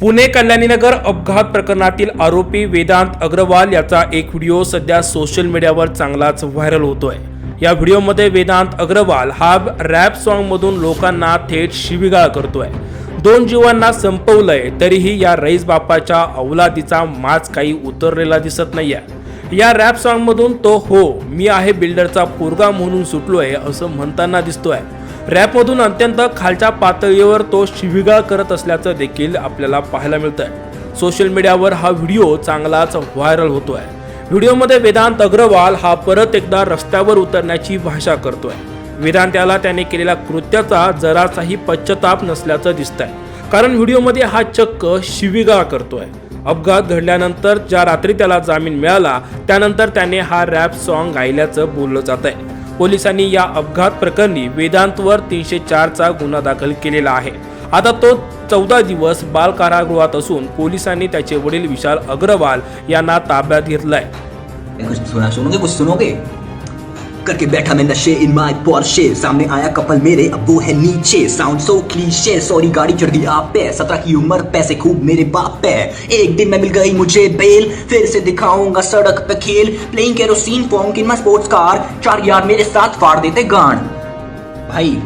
पुणे कल्याणीनगर अपघात प्रकरणातील आरोपी वेदांत अग्रवाल याचा एक व्हिडिओ सध्या सोशल मीडियावर चांगलाच व्हायरल होतोय. या व्हिडिओमध्ये वेदांत अग्रवाल हा रॅप सॉन्गमधून लोकांना थेट शिविगाळ करतोय. दोन जीवांना संपवलंय तरीही या रईस बापाच्या अवलादीचा माज काही उतरलेला दिसत नाहीये. या रॅप सॉन्गमधून तो हो मी आहे बिल्डरचा पोरगा म्हणून सुटलोय असं म्हणताना दिसतोय. रॅपमधून अत्यंत खालच्या पातळीवर तो शिविगाळ करत असल्याचं देखील आपल्याला पाहायला मिळतंय. सोशल मीडियावर हा व्हिडिओ चांगलाच व्हायरल होतोय. व्हिडिओमध्ये वेदांत अग्रवाल हा परत एकदा रस्त्यावर उतरण्याची भाषा करतोय. वेदांत याला त्याने केलेल्या कृत्याचा जरासाही पश्चाताप नसल्याचं दिसतंय. कारण व्हिडिओमध्ये हा चक्क शिविगाळ करतोय. अपघात घडल्यानंतर ज्या रात्री त्याला जामीन मिळाला त्यानंतर त्याने हा रॅप सॉन्ग गायल्याचं बोललं जात आहे पोलिसांनी या अपघात प्रकरणी वेदांतवर तीनशे चारचा गुन्हा दाखल केलेला आहे. आता तो चौदा दिवस बाल कारागृहात असून पोलिसांनी त्याचे वडील विशाल अग्रवाल यांना ताब्यात घेतलाय. करके बैठा मैं नशे इन माय पोर्शे सामने आया कपल मेरे, अब वो है नीचे। साउंड सो क्लीशे सॉरी गाड़ी चढ़ गई आप पे। सत्रह की उम्र, पैसे खूब मेरे बाप पे। एक दिन मैं मिल गई मुझे बेल फिर से दिखाऊँगा सड़क पे खेल। प्लेइंग केरोसिन फॉर्म की मैं स्पोर्ट्स कार चार यार मेरे साथ फाड़ देते गांड भाई